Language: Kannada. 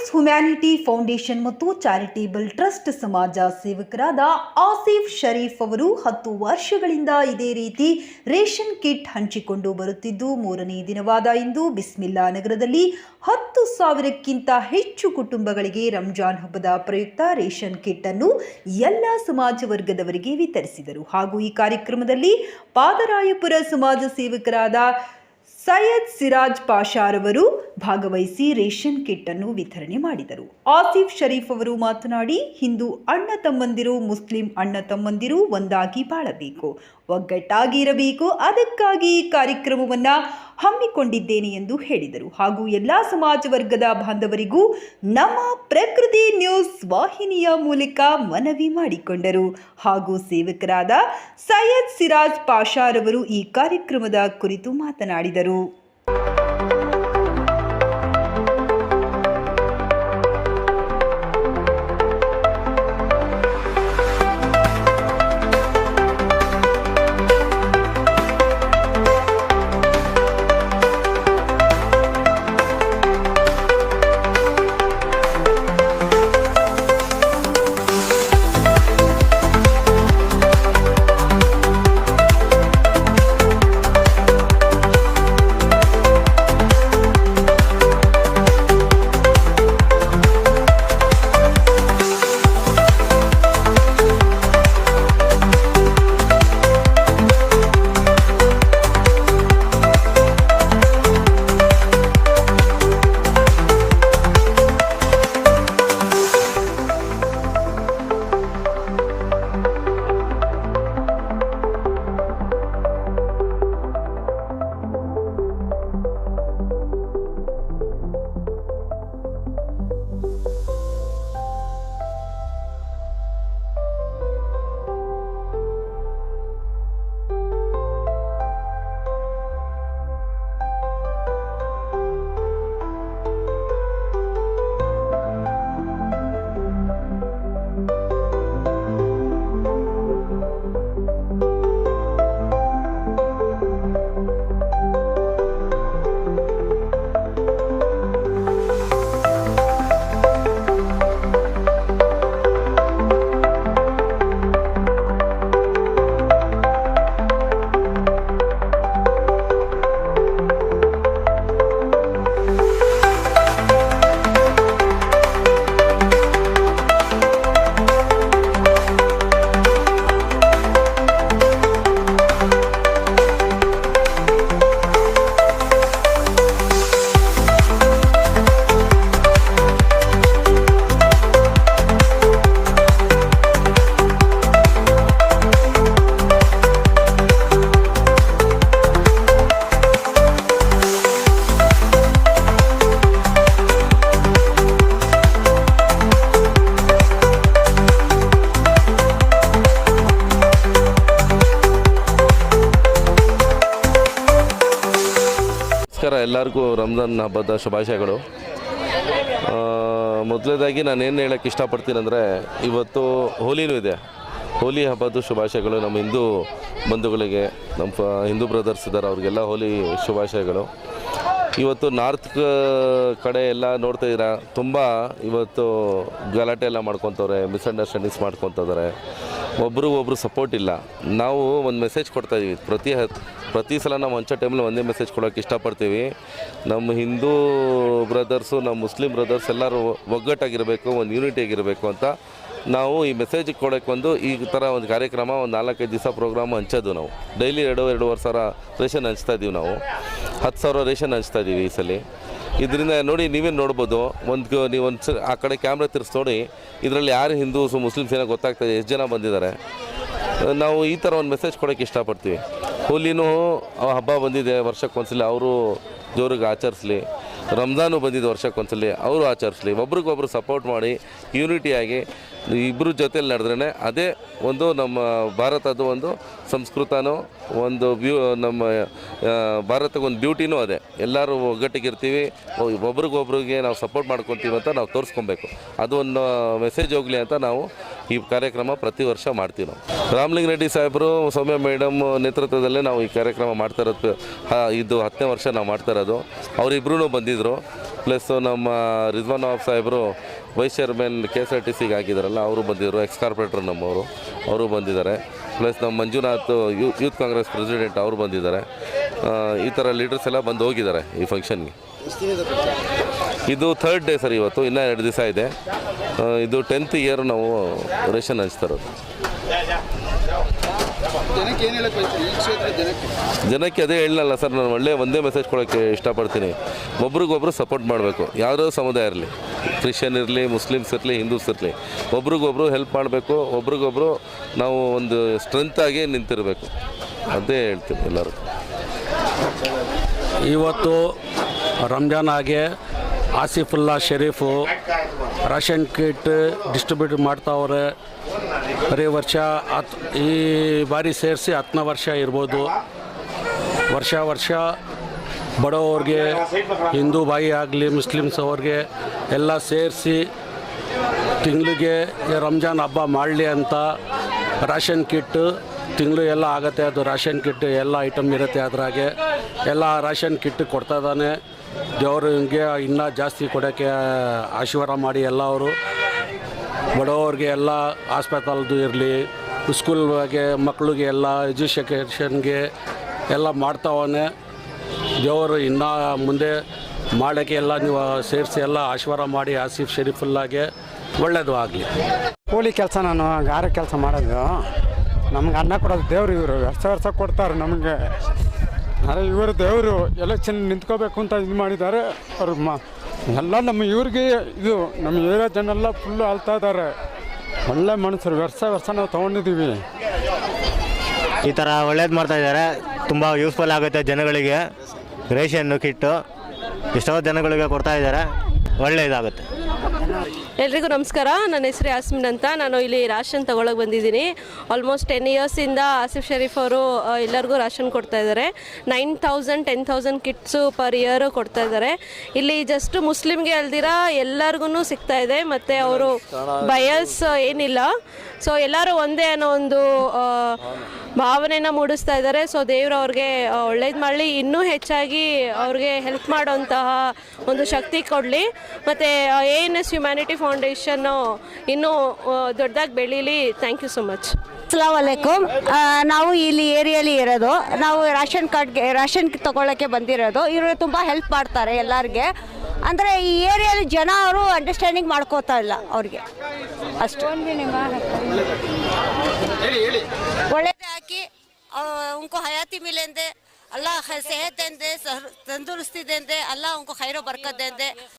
ಆಸಿಫ್ ಹ್ಯುಮ್ಯಾನಿಟಿ ಫೌಂಡೇಶನ್ ಮತ್ತು ಚಾರಿಟೇಬಲ್ ಟ್ರಸ್ಟ್ ಸಮಾಜ ಸೇವಕರಾದ ಆಸಿಫ್ ಶರೀಫ್ ಅವರು ಹತ್ತು ವರ್ಷಗಳಿಂದ ಇದೇ ರೀತಿ ರೇಷನ್ ಕಿಟ್ ಹಂಚಿಕೊಂಡು ಬರುತ್ತಿದ್ದು, ಮೂರನೇ ದಿನವಾದ ಇಂದು ಬಿಸ್ಮಿಲ್ಲಾ ನಗರದಲ್ಲಿ ಹತ್ತು ಸಾವಿರಕ್ಕಿಂತ ಹೆಚ್ಚು ಕುಟುಂಬಗಳಿಗೆ ರಂಜಾನ್ ಹಬ್ಬದ ಪ್ರಯುಕ್ತ ರೇಷನ್ ಕಿಟ್ ಅನ್ನು ಎಲ್ಲ ಸಮಾಜ ವರ್ಗದವರಿಗೆ ವಿತರಿಸಿದರು. ಹಾಗೂ ಈ ಕಾರ್ಯಕ್ರಮದಲ್ಲಿ ಪಾದರಾಯಪುರ ಸಮಾಜ ಸೇವಕರಾದ ಸೈಯದ್ ಸಿರಾಜ್ ಪಾಷಾರವರು ಭಾಗವಹಿಸಿ ರೇಷನ್ ಕಿಟ್ ಅನ್ನು ವಿತರಣೆ ಮಾಡಿದರು. ಆಸಿಫ್ ಶರೀಫ್ ಅವರು ಮಾತನಾಡಿ, ಹಿಂದೂ ಅಣ್ಣ ತಮ್ಮಂದಿರು ಮುಸ್ಲಿಂ ಅಣ್ಣ ತಮ್ಮಂದಿರು ಒಂದಾಗಿ ಬಾಳಬೇಕು. ಒಗ್ಗಟ್ಟಾಗಿ ಇರಬೇಕು ಅದಕ್ಕಾಗಿ ಈ ಕಾರ್ಯಕ್ರಮವನ್ನ ಹಮ್ಮಿಕೊಂಡಿದ್ದೇನೆ ಎಂದು ಹೇಳಿದರು. ಹಾಗೂ ಎಲ್ಲ ಸಮಾಜ ವರ್ಗದ ಬಾಂಧವರಿಗೂ ನಮ್ಮ ಪ್ರಕೃತಿ ನ್ಯೂಸ್ ವಾಹಿನಿಯ ಮೂಲಕ ಮನವಿ ಮಾಡಿಕೊಂಡರು. ಹಾಗೂ ಸೇವಕರಾದ ಸೈಯದ್ ಸಿರಾಜ್ ಪಾಷಾರವರು ಈ ಕಾರ್ಯಕ್ರಮದ ಕುರಿತು ಮಾತನಾಡಿದರು. ಎಲ್ಲರಿಗೂ ರಂಜಾನ್ ಹಬ್ಬದ ಶುಭಾಶಯಗಳು. ಮೊದಲನೇದಾಗಿ ನಾನು ಏನು ಹೇಳೋಕ್ಕೆ ಇಷ್ಟಪಡ್ತೀನಿ ಅಂದರೆ, ಇವತ್ತು ಹೋಲಿನೂ ಇದೆ. ಹೋಲಿ ಹಬ್ಬದ ಶುಭಾಶಯಗಳು ನಮ್ಮ ಹಿಂದೂ ಬಂಧುಗಳಿಗೆ, ನಮ್ಮ ಹಿಂದೂ ಬ್ರದರ್ಸ್ ಇದ್ದಾರೆ, ಅವ್ರಿಗೆಲ್ಲ ಹೋಲಿ ಶುಭಾಶಯಗಳು. ಇವತ್ತು ನಾರ್ತ್ ಕಡೆ ಎಲ್ಲ ನೋಡ್ತಾ ಇದ್ದೀರಾ? ತುಂಬ ಇವತ್ತು ಗಲಾಟೆ ಎಲ್ಲ ಮಾಡ್ಕೊತವ್ರೆ ಮಿಸ್ಅಂಡರ್ಸ್ಟ್ಯಾಂಡಿಂಗ್ಸ್ ಮಾಡ್ಕೊತಿದ್ದಾರೆ ಒಬ್ಬರು ಸಪೋರ್ಟ್ ಇಲ್ಲ. ನಾವು ಒಂದು ಮೆಸೇಜ್ ಕೊಡ್ತಾ ಇದ್ದೀವಿ ಪ್ರತಿ ಪ್ರತಿ ಸಲ ನಾವು ಹಂಚೋ ಟೈಮಲ್ಲಿ ಒಂದೇ ಮೆಸೇಜ್ ಕೊಡೋಕ್ಕೆ ಇಷ್ಟಪಡ್ತೀವಿ. ನಮ್ಮ ಹಿಂದೂ ಬ್ರದರ್ಸು ನಮ್ಮ ಮುಸ್ಲಿಂ ಬ್ರದರ್ಸ್ ಎಲ್ಲರೂ ಒಗ್ಗಟ್ಟಾಗಿರಬೇಕು, ಒಂದು ಯೂನಿಟಿ ಆಗಿರಬೇಕು ಅಂತ ನಾವು ಈ ಮೆಸೇಜ್ ಕೊಡೋಕ್ಕೆ ಒಂದು ಈ ಥರ ಒಂದು ಕಾರ್ಯಕ್ರಮ, ಒಂದು ನಾಲ್ಕೈದು ದಿವಸ ಪ್ರೋಗ್ರಾಮ್ ಹಂಚೋದು ನಾವು. ಡೈಲಿ ಎರಡು, ಎರಡೂವರೆ ಸಾವಿರ ರೇಷನ್ ಹಂಚ್ತಾ ಇದ್ದೀವಿ ನಾವು. ಹತ್ತು ಸಾವಿರ ರೇಷನ್ ಹಂಚ್ತಾ ಇದ್ದೀವಿ ಈ ಸಲ. ಇದರಿಂದ ನೋಡಿ ನೀವೇ ನೋಡ್ಬೋದು, ಒಂದು ನೀವು ಒಂದು ಆ ಕಡೆ ಕ್ಯಾಮ್ರಾ ತಿರ್ಸಿ ನೋಡಿ, ಇದರಲ್ಲಿ ಯಾರು ಹಿಂದೂಸು, ಮುಸ್ಲಿಮ್ಸ್ ಏನೋ ಗೊತ್ತಾಗ್ತದೆ ಎಷ್ಟು ಜನ ಬಂದಿದ್ದಾರೆ ನಾವು ಈ ಥರ ಒಂದು ಮೆಸೇಜ್ ಕೊಡೋಕ್ಕೆ ಇಷ್ಟಪಡ್ತೀವಿ. ಹೋಲಿನೂ ಹಬ್ಬ ಬಂದಿದೆ, ವರ್ಷಕ್ಕೊಂದ್ಸಲಿ ಅವರು ಜೋರಿಗೆ ಆಚರಿಸ್ಲಿ. ರಂಜಾನು ಬಂದಿದೆ ವರ್ಷಕ್ಕೊಂದ್ಸಲಿ, ಅವರು ಆಚರಿಸ್ಲಿ. ಒಬ್ರಿಗೊಬ್ರು ಸಪೋರ್ಟ್ ಮಾಡಿ ಯೂನಿಟಿಯಾಗಿ ಇಬ್ಬರು ಜೊತೆಲಿ ನಡೆದ್ರೇ ಅದೇ ಒಂದು ನಮ್ಮ ಭಾರತದ ಒಂದು ಸಂಸ್ಕೃತನೂ ಒಂದು ಬ್ಯೂ ನಮ್ಮ ಭಾರತಕ್ಕೊಂದು ಬ್ಯೂಟಿನೂ ಅದೇ. ಎಲ್ಲರೂ ಒಗ್ಗಟ್ಟಿಗಿರ್ತೀವಿ, ಒಬ್ರಿಗೊಬ್ರಿಗೆ ನಾವು ಸಪೋರ್ಟ್ ಮಾಡ್ಕೊತೀವಿ ಅಂತ ನಾವು ತೋರಿಸ್ಕೊಬೇಕು. ಅದು ಒಂದು ಮೆಸೇಜ್ ಹೋಗಲಿ ಅಂತ ನಾವು ಈ ಕಾರ್ಯಕ್ರಮ ಪ್ರತಿ ವರ್ಷ ಮಾಡ್ತೀವಿ ನಾವು. ರಾಮಲಿಂಗ ರೆಡ್ಡಿ ಸಾಹೇಬರು, ಸೌಮ್ಯ ಮೇಡಮ್ ನೇತೃತ್ವದಲ್ಲೇ ನಾವು ಈ ಕಾರ್ಯಕ್ರಮ ಮಾಡ್ತಾ ಇರೋದು ಇದು ಹತ್ತನೇ ವರ್ಷ ನಾವು ಮಾಡ್ತಾ ಇರೋದು. ಅವರಿಬ್ಬರೂ ಬಂದಿದ್ದರು ಪ್ಲಸ್ ನಮ್ಮ ರಿಜ್ವಾನ್ ಸಾಹೇಬರು vice chairman K S R T ಸಿಗೆ ಹಾಕಿದಾರಲ್ಲ ಅವರು ಬಂದಿದ್ದರು ಎಕ್ಸ್ ಕಾರ್ಪೊರೇಟರ್ ನಮ್ಮವರು ಅವರು ಬಂದಿದ್ದಾರೆ. ಪ್ಲಸ್ ನಮ್ಮ Manjunath you youth Congress president ಅವರು ಬಂದಿದ್ದಾರೆ. ಈ ಥರ ಲೀಡರ್ಸ್ ಎಲ್ಲ ಬಂದು ಹೋಗಿದ್ದಾರೆ ಈ ಫಂಕ್ಷನ್ಗೆ ಇದು ಥರ್ಡ್ ಡೇ ಸರ್ ಇವತ್ತು ಇನ್ನೂ ಎರಡು ದಿವಸ ಇದೆ. ಇದು ಟೆಂತ್ ಇಯರ್ ನಾವು ರೇಷನ್ ಹಂಚ್ತಾ ಇರೋದು. ಜನಕ್ಕೆ ಅದೇ ಹೇಳಲ್ಲ ಸರ್ ನಾನು ಒಳ್ಳೆ ಒಂದೇ ಮೆಸೇಜ್ ಕೊಡೋಕ್ಕೆ ಇಷ್ಟಪಡ್ತೀನಿ. ಒಬ್ರಿಗೊಬ್ರು ಸಪೋರ್ಟ್ ಮಾಡಬೇಕು. ಯಾವುದೋ ಸಮುದಾಯ ಇರಲಿ. ಕ್ರಿಶ್ಚಿಯನ್ ಇರಲಿ, ಮುಸ್ಲಿಮ್ಸ್ ಇರಲಿ, ಹಿಂದೂಸ್ ಇರಲಿ, ಒಬ್ರಿಗೊಬ್ರು ಹೆಲ್ಪ್ ಮಾಡಬೇಕು, ಒಬ್ರಿಗೊಬ್ರು ನಾವು ಒಂದು ಸ್ಟ್ರೆಂತಾಗಿ ನಿಂತಿರಬೇಕು. ಅದೇ ಹೇಳ್ತೀನಿ ಎಲ್ಲರೂ. ಇವತ್ತು ರಂಜಾನ್ ಆಗಿ Asifulla Sharif ration kit distribute ಮಾಡ್ತಾವ್ರೆ. ಬರೀ ವರ್ಷ ಈ ಬಾರಿ ಸೇರಿಸಿ ಹತ್ತನೇ ವರ್ಷ ಇರ್ಬೋದು. ವರ್ಷ ವರ್ಷ ಬಡವ್ರಿಗೆ, ಹಿಂದೂ ಬಾಯಿ ಆಗಲಿ, ಮುಸ್ಲಿಮ್ಸ್ ಅವ್ರಿಗೆ ಎಲ್ಲ ಸೇರಿಸಿ ತಿಂಗಳಿಗೆ ರಂಜಾನ್ ಹಬ್ಬ ಮಾಡಲಿ ಅಂತ ರೇಷನ್ ಕಿಟ್ ತಿಂಗಳು ಎಲ್ಲ ಆಗುತ್ತೆ. ಅದು ರೇಷನ್ ಕಿಟ್ ಎಲ್ಲ ಐಟಮ್ ಇರುತ್ತೆ ಅದ್ರಾಗೆ. ಎಲ್ಲ ರೇಷನ್ ಕಿಟ್ ಕೊಡ್ತಾ ಇದ್ದಾನೆ. ದೇವ್ರಿಗೆ ಇನ್ನೂ ಜಾಸ್ತಿ ಕೊಡೋಕ್ಕೆ ಆಶೀರ್ವಾದ ಮಾಡಿ ಎಲ್ಲ ಅವರು. ಬಡವ್ರಿಗೆ ಎಲ್ಲ ಆಸ್ಪತ್ರೆದು ಇರಲಿ ಸ್ಕೂಲ್ಗೆ ಮಕ್ಕಳಿಗೆ ಎಲ್ಲ ಎಜುಕೇಷನ್ಗೆ ಎಲ್ಲ ಮಾಡ್ತಾವನೆ ದೇವರು ಇನ್ನ ಮುಂದೆ ಮಾಡೋಕ್ಕೆ ಎಲ್ಲ ನೀವು ಸೇರಿಸಿ ಎಲ್ಲ ಆಶೀರ್ವಾದ ಮಾಡಿ ಆಸಿಫ್ ಶರೀಫುಲ್ಲಾಗೆ ಒಳ್ಳೆಯದು ಆಗಲಿ. ಕೂಲಿ ಕೆಲಸ ನಾನು ಗಾರೆ ಕೆಲಸ ಮಾಡೋದು. ನಮ್ಗೆ ಅನ್ನ ಕೊಡೋದು ದೇವರು ಇವರು. ವರ್ಷ ವರ್ಷ ಕೊಡ್ತಾರೆ ನಮಗೆ. ಅದೇ ಇವರು ದೇವರು. ಎಲೆಕ್ಷನ್ ನಿಂತ್ಕೋಬೇಕು ಅಂತ ಇದು ಮಾಡಿದ್ದಾರೆ. ಅವ್ರು ಮ ಎಲ್ಲ ನಮ್ಮ ಇವ್ರಿಗೆ ಇದು. ನಮ್ಮ ಏರಿಯಾ ಜನ ಎಲ್ಲ ಫುಲ್ಲು ಅಳ್ತಾ ಇದ್ದಾರೆ. ಒಳ್ಳೆ ಮನುಷ್ಯರು. ವರ್ಷ ವರ್ಷ ನಾವು ತೊಗೊಂಡಿದ್ದೀವಿ. ಈ ಥರ ಒಳ್ಳೇದು ಮಾಡ್ತಾ ಇದ್ದಾರೆ. ತುಂಬ ಯೂಸ್ಫುಲ್ ಆಗುತ್ತೆ ಜನಗಳಿಗೆ. ರೇಷನ್ನು ಕಿಟ್ಟು ಎಷ್ಟೋ ಜನಗಳಿಗೆ ಕೊಡ್ತಾ ಇದ್ದಾರೆ. ಒಳ್ಳೆಯದಾಗುತ್ತೆ ಎಲ್ರಿಗೂ ನಮಸ್ಕಾರ. ನನ್ನ ಹೆಸರು ಯಾಸ್ಮಿನ್ ಅಂತ. ನಾನು ಇಲ್ಲಿ ರಾಷನ್ ತಗೊಳಕ್ ಬಂದಿದ್ದೀನಿ. ಆಲ್ಮೋಸ್ಟ್ ಟೆನ್ ಇಯರ್ಸಿಂದ ಆಸಿಫ್ ಶರೀಫ್ ಅವರು ಎಲ್ಲರಿಗೂ ರಾಷನ್ ಕೊಡ್ತಾ ಇದ್ದಾರೆ. Nine thousand ten thousand kits per year ಕೊಡ್ತಾ ಇದ್ದಾರೆ. ಇಲ್ಲಿ ಜಸ್ಟ್ ಮುಸ್ಲಿಮ್ಗೆ ಅಲ್ದಿರ ಎಲ್ಲರಿಗೂ ಸಿಗ್ತಾ ಇದೆ. ಮತ್ತು ಅವರು ಬಯಸ್ ಏನಿಲ್ಲ. ಸೊ ಎಲ್ಲರೂ ಒಂದೇ ಅನ್ನೋ ಒಂದು ಭಾವನೆನ ಮೂಡಿಸ್ತಾ ಇದ್ದಾರೆ. ಸೊ ದೇವ್ರು ಅವ್ರಿಗೆ ಒಳ್ಳೇದು ಮಾಡಲಿ. ಇನ್ನೂ ಹೆಚ್ಚಾಗಿ ಅವ್ರಿಗೆ ಹೆಲ್ಪ್ ಮಾಡುವಂತಹ ಒಂದು ಶಕ್ತಿ ಕೊಡಲಿ. ಮತ್ತು A N S humanity foundation ಇನ್ನೂ ದೊಡ್ಡದಾಗಿ ಬೆಳೀಲಿ. ಥ್ಯಾಂಕ್ ಯು ಸೊ ಮಚ್ ಅಸ್ಲಾಂ ವಲೈಕುಮ್ ನಾವು ಇಲ್ಲಿ ಏರಿಯಲ್ಲಿ ಇರೋದು. ನಾವು ರೇಷನ್ ಕಾರ್ಡ್ಗೆ ರೇಷನ್ ತಗೊಳ್ಳೋಕ್ಕೆ ಬಂದಿರೋದು. ಇವರು ತುಂಬ ಹೆಲ್ಪ್ ಮಾಡ್ತಾರೆ ಎಲ್ಲರಿಗೆ. ಅಂದರೆ ಈ ಏರಿಯಲ್ಲಿ ಜನ ಅವರು ಅಂಡರ್ಸ್ಟ್ಯಾಂಡಿಂಗ್ ಮಾಡ್ಕೋತಾ ಇಲ್ಲ ಅವ್ರಿಗೆ. ಅಷ್ಟು. ಒಳ್ಳೇದೇ और उनको हयाती मिलें दे अल्लाह सेहत दें दे तंदुरुस्ती दें दे अल्लाह उनको खैर बरकत दें दे